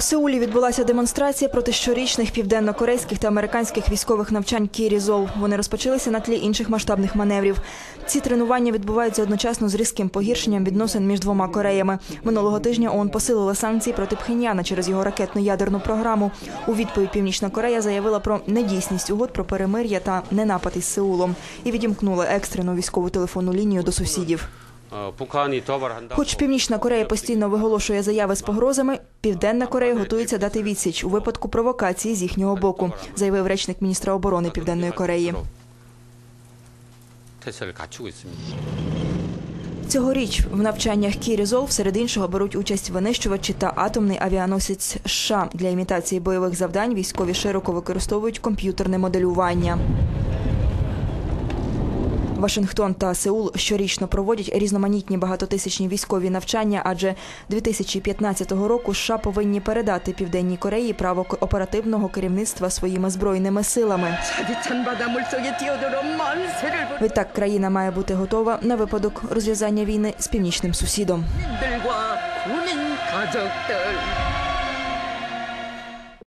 У Сеулі відбулася демонстрація проти щорічних південно-корейських та американських військових навчань Кірізол. Вони розпочалися на тлі інших масштабних маневрів. Ці тренування відбуваються одночасно з різким погіршенням відносин між двома Кореями. Минулого тижня ООН посилила санкції проти Пхеньяна через його ракетно-ядерну програму. У відповідь Північна Корея заявила про недійсність угод про перемир'я та ненапад із Сеулом і відімкнула екстрену військову телефонну лінію до сусідів. Хоч Північна Корея постійно виголошує заяви з погрозами. Південна Корея готується дати відсіч у випадку провокації з їхнього боку, заявив речник міністра оборони Південної Кореї. Цьогоріч в навчаннях Кірізолв серед іншого беруть участь винищувачі та атомний авіаносець США. для імітації бойових завдань. Військові широко використовують комп'ютерне моделювання. Вашингтон та Сеул щорічно проводять різноманітні багатотисячні військові навчання, адже 2015 року США повинні передати південній Кореї право оперативного керівництва своїми збройними силами. Відтак країна має бути готова на випадок розв'язання війни з північним сусідом.